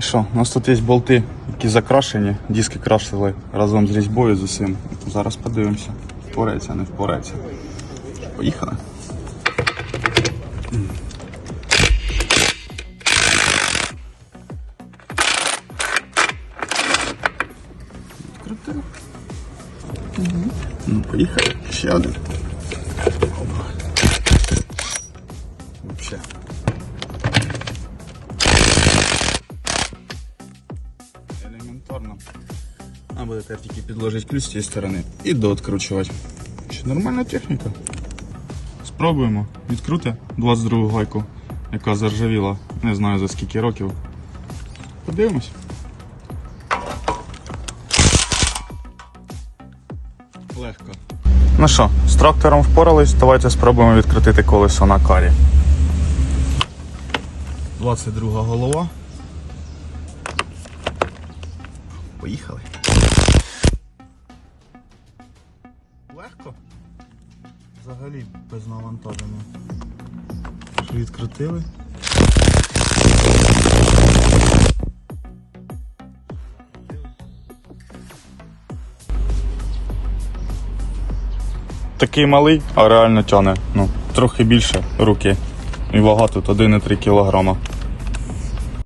І що, у нас тут є болти, які закрашені, диски крашили разом з різьбою з усім. Зараз подивимося, впорається, не впорається. Поїхали. Відкрутили. Ну, поїхали. Ще один. Вообще. Елементарно. А буде тільки підложити ключ з цієї сторони і дооткручувати. Чи нормальна техніка? Спробуємо. Відкрути 22 гайку, яка заржавіла. Не знаю за скільки років. Подивимось. Легко. Ну що, з трактором впорались, давайте спробуємо відкрутити колесо на карі. 22 голова. Поїхали. Легко. Взагалі без навантаження. Відкрутили. Такий малий, а реально тяне. Ну, трохи більше руки. І вага тут 1,3 кг.